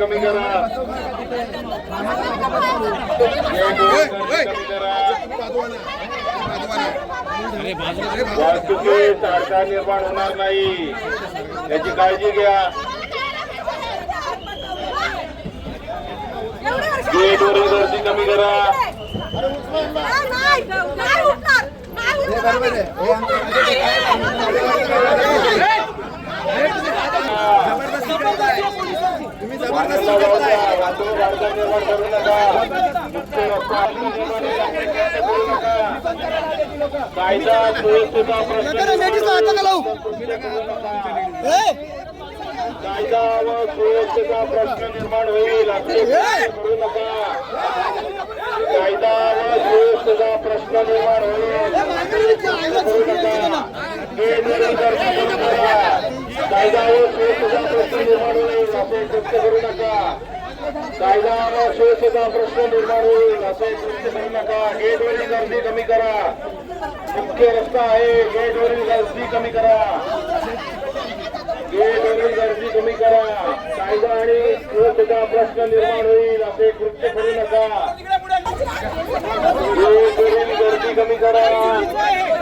कमी करा. वाहतुकीत अडथळा निर्माण होणार नाही. याची काळजी घ्या. गेट वरील गर्दी कमी करा. नाही नाही उठणार नाही वाहनाला जाऊ द्या. वाहतूक अडथळा निर्माण करू नका मुख्य रस्ता निर्माण करण्याचा प्रयत्न करू नका कायदा व सुव्यवस्थेचा प्रश्न निर्माण होईल. करू नका. कायदा व सुव्यवस्थेचा प्रश्न निर्माण होईल. करू नका. कायदा व प्रश्न निर्माण होईल असं कृत्य करू नका. कायदा व सुरक्षेचा प्रश्न निर्माण होईल असं कृत्य करू नका. गेटवरील गर्दी कमी करा. मुख्य रस्ता आहे गेटवरील गर्दी कमी करा. गेटवरील गर्दी कमी करा. कायदा आणि सुरक्षेचा प्रश्न निर्माण होईल असे कृत्य करू नका. गेटवरील गर्दी कमी करा.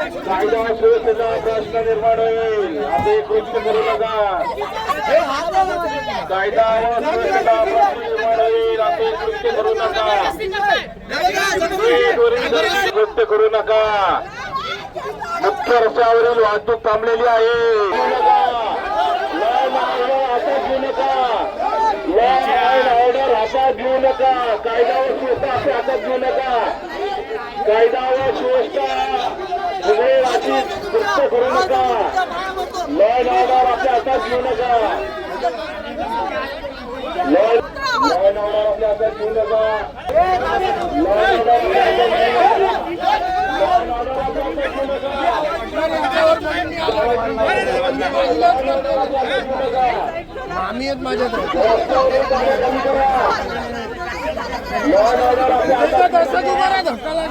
कायदा सुरक्षेचा प्रश्न निर्माण होईल असे कृत्य करू नका कायदा व सुरक्षेचा प्रश्न निर्माण होईल असे कृत्य करू नका कृत्य करू नका मुख्य रस्त्यावरील वाहतूक थांबलेली आहे घेऊ नका. लाईन ऑर्डर हातात घेऊ नका लाईन ऑर्डर हातात घेऊ नका कायदा व सुव्यवस्था आपल्या हातात घेऊ नका कायदा व सुव्यवस्था सगळे राजी कृत्य करू नका लाईन ऑर्डर आपल्या हातात घेऊ नका. लाईन ऑर्डर आपल्या हातात घेऊ नका. लाईन ऑर्डर आपल्या हातात घेऊ नका. फेसबुक लाईव्ह चला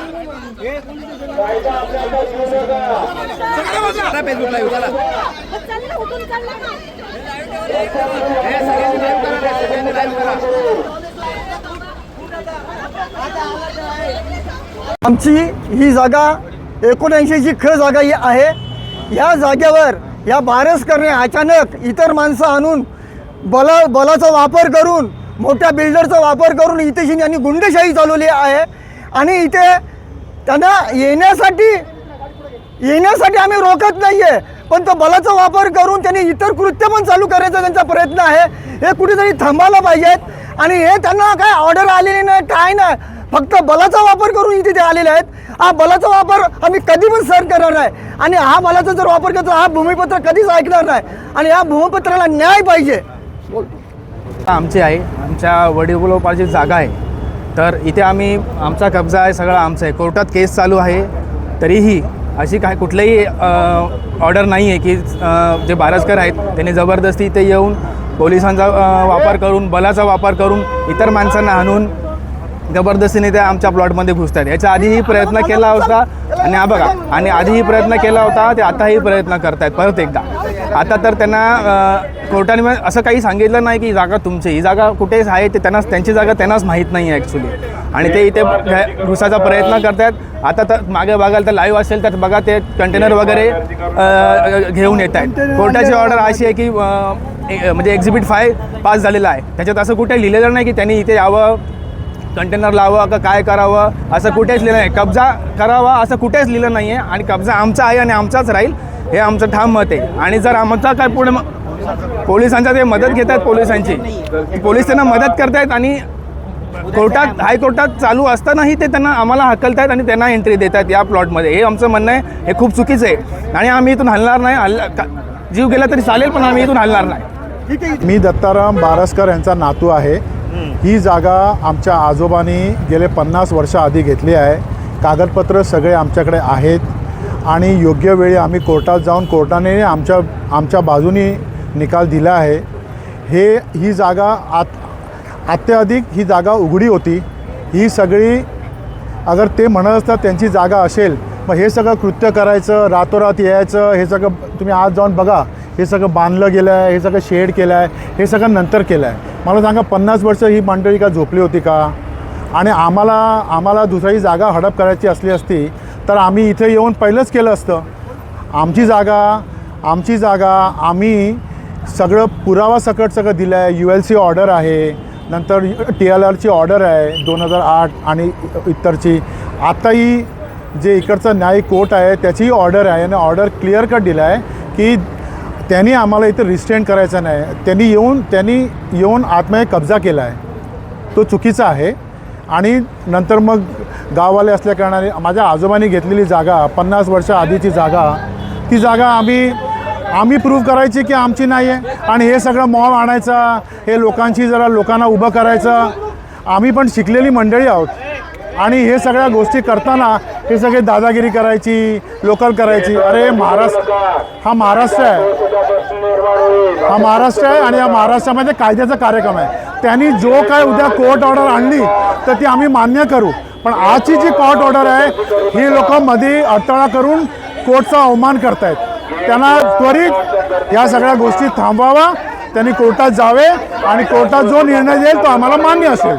कायदा आपल्या हातात घेऊ नका चाललं आमची ही जागा एकोणऐंशीची ख जागा ही आहे. या जागेवर या बारस करणे अचानक इतर माणसं आणून बला बलाचा वापर करून मोठ्या बिल्डरचा वापर करून इथे यांनी गुंडशाही चालवली आहे. आणि इथे त्यांना येण्यासाठी येण्यासाठी आम्ही रोखत नाही आहे पण तो बलाचा वापर करून त्यांनी इतर कृत्य पण चालू करायचा त्यांचा प्रयत्न आहे. हे कुठेतरी थांबायला पाहिजेत. आणि हे त्यांना काय ऑर्डर आलेली नाही काय नाही. फक्त बलाचा वापर करून इथे ते आलेले आहेत. हा बलाचा वापर आम्ही कधी पण सहन करणार नाही. आणि हा बलाचा जर वापर करतो हा भूमिपत्र कधीच ऐकणार नाही. आणि या भूमिपत्राला न्याय पाहिजे. आमची आहे आमच्या वडिलोपाची जागा आहे. तर इथे आम्ही आमचा कब्जा आहे सगळा आमचा आहे. कोर्टात केस चालू आहे. तरीही अशी काय कुठलंही ऑर्डर नाही आहे की जे बारसकर आहेत त्यांनी जबरदस्ती इथे येऊन पोलिसांचा वापर करून बलाचा वापर करून इतर माणसांना आणून जबरदस्तीने ते आमच्या प्लॉटमध्ये घुसतात. याच्या आधीही प्रयत्न केला होता आणि हा बघा आणि आधीही प्रयत्न केला होता ते आताही प्रयत्न करतायत. परत एकदा. आता तर त्यांना कोर्टाने मग असं काही सांगितलं नाही की ही जागा तुमची ही जागा कुठेच आहे ते त्यांनाच त्यांची जागा त्यांनाच माहीत नाही आहे ॲक्च्युली आणि ते इथे घ- घुसाचा प्रयत्न करतात. आता तर मागे बघाल तर लाईव्ह असेल तर बघा ते कंटेनर वगैरे घेऊन येत आहेत. कोर्टाची ऑर्डर अशी आहे की म्हणजे एक्झिबिट फाय पास झालेला आहे. त्याच्यात असं कुठे लिहिलेलं नाही की त्यांनी इथे यावं कंटेनर लावावं का काय करावं असं कुठेच लिहिलं नाही. कब्जा करावा असं कुठेच लिहिलं नाही आहे आणि कब्जा आमचा आहे आणि आमचाच राहील. हे आमचं ठाम मत आहे. आणि जर आमचा काय पुढे मग पोलिसांचा ते मदत घेत आहेत पोलिसांची. पोलीस त्यांना मदत करतायत आणि कोर्टात हायकोर्टात चालू असतानाही ते त्यांना आम्हाला हकलतायत आणि त्यांना एंट्री देत आहेत या प्लॉटमध्ये हे आमचं म्हणणं आहे. हे खूप चुकीचं आहे. आणि आम्ही इथून हलणार नाही. हल्ला का- जीव गेला तरी चालेल पण आम्ही इथून हलणार नाही. मी दत्ताराम बारसकर यांचा नातू आहे. ही जागा आमच्या आजोबांनी गेले पन्नास वर्ष आधी घेतली आहे. कागदपत्र सगळे आमच्याकडे आहेत. आणि योग्य वेळी आम्ही कोर्टात जाऊन कोर्टाने आमच्या आमच्या बाजूने निकाल दिला आहे. हे ही जागा आत अत्याधिक ही जागा उघडी होती. ही सगळी अगर ते म्हणत असतात त्यांची जागा असेल मग हे सगळं कृत्य करायचं रातोरात यायचं हे सगळं तुम्ही आज जाऊन बघा. हे सगळं बांधलं गेलं आहे हे सगळं शेड केलं आहे हे सगळं नंतर केलं आहे मला सांगा पन्नास वर्ष ही मंडळी का झोपली होती का? आणि आम्हाला आम्हाला दुसरी जागा हडप करायची असली असती तर आम्ही इथे येऊन पहिलंच केलं असतं. आमची जागा आमची जागा आम्ही सगळं पुरावा सकट सगळं दिलं आहे यू एल सी ऑर्डर आहे. नंतर टी एल आरची ऑर्डर आहे दोन हजार आठ आणि इतरची. आत्ताही जे इकडचं न्यायिक कोर्ट आहे त्याचीही ऑर्डर आहे आणि ऑर्डर क्लिअर कट दिला आहे की त्यांनी आम्हाला इथं रिस्टेंट करायचं नाही. त्यांनी येऊन त्यांनी येऊन आत्मय कब्जा केला आहे तो चुकीचा आहे. आणि नंतर मग गाववाले असल्याकारणाने माझ्या आजोबांनी घेतलेली जागा पन्नास वर्ष आधीची जागा ती जागा आम्ही आम्ही प्रूव्ह करायची की आमची नाही आहे आणि हे सगळं मॉल आणायचा हे लोकांची जरा लोकांना उभं करायचं आम्ही पण शिकलेली मंडळी आहोत. आणि हे सगळ्या गोष्टी करताना हे सगळे दादागिरी करायची लोकल करायची. अरे महाराष्ट्र हा महाराष्ट्र आहे. हा महाराष्ट्र आहे आणि या महाराष्ट्रामध्ये कायद्याचा कार्यक्रम आहे. त्यांनी जो काय उद्या कोर्ट ऑर्डर आणली तर ती आम्ही मान्य करू. पण आजची जी कोर्ट ऑर्डर आहे ही लोक मध्ये अडथळा करून कोर्टचा अवमान करतायत. त्यांना त्वरित या सगळ्या गोष्टी थांबवावा. त्यांनी कोर्टात जावे आणि कोर्टात जो निर्णय देईल तो आम्हाला मान्य असेल.